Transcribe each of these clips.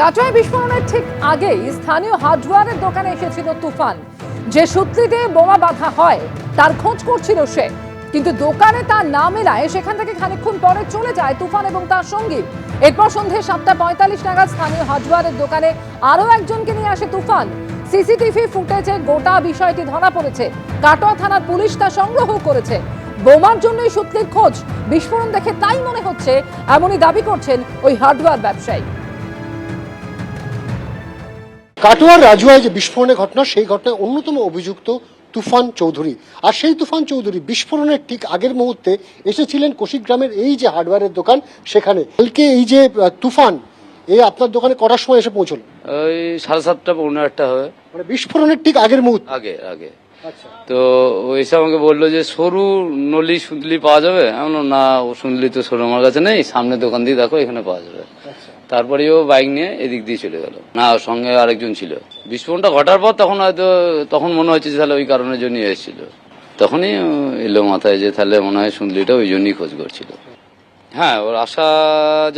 কাটোয়া বিস্ফোরণের ঠিক আগেই স্থানীয় হার্ডওয়্যারের দোকানে এসেছিল তুফান। যে সূত্রিতে বোমা বাঁধা হয়, তার খোঁজ করছিল সে। কিন্তু দোকানে তার না মেলায় সেখান থেকে খানিকক্ষণ পরে চলে যায় তুফান এবং তার সঙ্গী। এরপর সন্ধে সাতটা পঁয়তাল্লিশ নাগাদ স্থানীয় হার্ডওয়্যারের দোকানে আরও একজনকে নিয়ে আসে তুফান। সিসিটিভি ফুটেজে গোটা বিষয়টি ধরা পড়েছে। কাটোয়া থানার পুলিশ তা সংগ্রহ করেছে। বোমার জন্যই সূত্রের খোঁজ। বিস্ফোরণ দেখে তাই মনে হচ্ছে, এমনই দাবি করছেন ওই হার্ডওয়্যার ব্যবসায়ী। কাটোয়ার রাজুয়ায় যে বিস্ফোরণের ঘটনা সেই ঘটনায় অন্যতম অভিযুক্ত তুফান চৌধুরী। আর সেই তুফান চৌধুরী বিস্ফোরণের ঠিক আগের মুহূর্তে এসেছিলেন কোশিগ্রামের এই যে হার্ডওয়্যারের দোকান সেখানে। কালকে এই যে তুফান এই আপনার দোকানে কটার সময় এসে পৌঁছল? ওই সাড়ে সাতটা পৌনে আটটা হবে মানে বিস্ফোরণের ঠিক আগের মুহূর্তে? আগে আগে। আচ্ছা। তো এসে আমাকে বলল যে সরু নলি সুন্দলি পাওয়া যাবে? আমি না ও সুন্দলি তো সরু আমার কাছে নেই সামনে দোকান দিয়ে দেখো এখানে পাওয়া যাবে। তারপরে ও বাইক নিয়ে এদিক দিয়ে চলে গেল। না, ওর সঙ্গে আরেকজন ছিল। বিস্ফোরণটা ঘটার পর তখন হয়তো, তখন মনে হচ্ছে যে তাহলে ওই কারণের জন্যই এসেছিল। তখনই এলো মাথায় যে তাহলে মনে হয় সুন্দলিটা ওই জন্যই খোঁজ করছিল। হ্যাঁ ওর আসা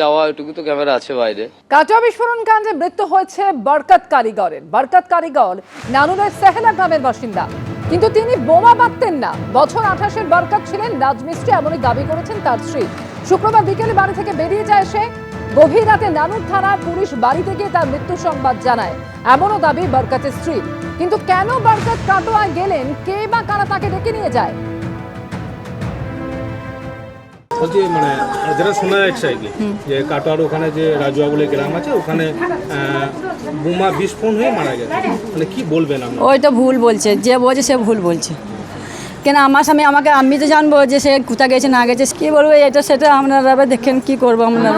যাওয়া এটুকু তো ক্যামেরা আছে বাইরে। কাটোয়া বিস্ফোরণ কাণ্ডে মৃত্যু হয়েছে বরকত কারিগরের। বরকত কারিগর নানুরের সেহেলা গ্রামের বাসিন্দা। কিন্তু তিনি বোমা বাঁধতেন না। বছর আঠাশের বরকত ছিলেন রাজমিস্ত্রি, এমনই দাবি করেছেন তার স্ত্রী। শুক্রবার বিকেলে বাড়ি থেকে বেরিয়ে যায় সে গভীর রাতে নানুর থানার পুলিশ বাড়িতে গিয়ে তার মৃত্যু সংবাদ জানায়। এমনও দাবি বরকতের স্ত্রী। কিন্তু কেন বরকত কাটোয়ায় গেলেন? কে বা কারা তাকে ডেকে নিয়ে যায়? বলছি মানে যেটা শোনা যাচ্ছে আর কি যে কাটোয়ার ওখানে যে রাজুয়া বলে গ্রাম আছে ওখানে বোমা বিস্ফোরণ হয়ে মারা গেছে। মানে কি বলবেন ওইটা ভুল বলছে। যে বলছে সে ভুল বলছে। কেন আমার স্বামী আমাকে আমি তো জানব যে সে কোথা গেছে না গেছে কি বলব এটা সেটা আপনারা এবার দেখেন কি করব আপনারা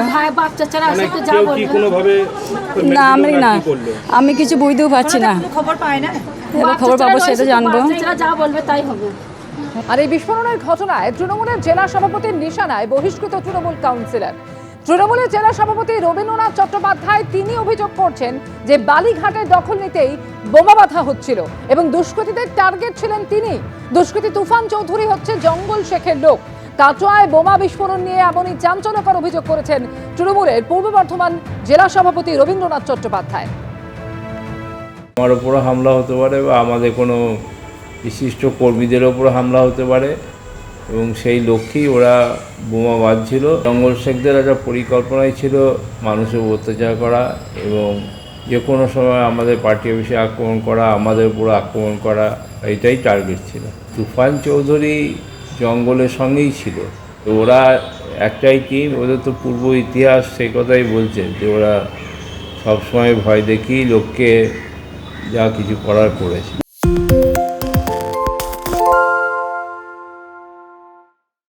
না। আমি না আমি কিছু বুঝতেও পারছি না। খবর পায় না। এবার খবর পাবো সেটা জানব। যা বলবে তাই হবে। আর এই বিস্ফোরণের ঘটনায় তৃণমূলের জেলা সভাপতির নিশানায় বহিষ্কৃত তৃণমূল কাউন্সিলর। তৃণমূলের জেলা সভাপতি রবীন্দ্রনাথ চট্টোপাধ্যায় তিনি অভিযোগ করছেন যে বালিঘাটের দখল নিতেই বোমা বাঁধা হচ্ছিল এবং দুষ্কৃতীদের টার্গেট ছিলেন তিনি। দুষ্কৃতী তুফান চৌধুরী হচ্ছে জঙ্গল শেখের লোক। কাটোয়ায় বোমা বিস্ফোরণ নিয়ে এমনই চাঞ্চল্যকর অভিযোগ করেছেন তৃণমূলের পূর্ব বর্ধমান জেলা সভাপতি রবীন্দ্রনাথ চট্টোপাধ্যায়। আমার ওপরে হামলা হতে পারে বা আমাদের কোনো বিশিষ্ট কর্মীদের ওপর হামলা হতে পারে। এবং সেই লক্ষ্যেই ওরা বোমা বাঁধছিল। জঙ্গল শেখদের একটা পরিকল্পনাই ছিল মানুষের অত্যাচার করা এবং যে কোনো সময় আমাদের পার্টি অফিসে আক্রমণ করা, আমাদের উপর আক্রমণ করা, এটাই টার্গেট ছিল। তুফান চৌধুরী জঙ্গলের সঙ্গেই ছিল। ওরা একটাই টিম ওদের তো পূর্ব ইতিহাস সেই কথাই বলছে যে ওরা সবসময় ভয় দেখিয়ে লোককে যা কিছু করার করেছে।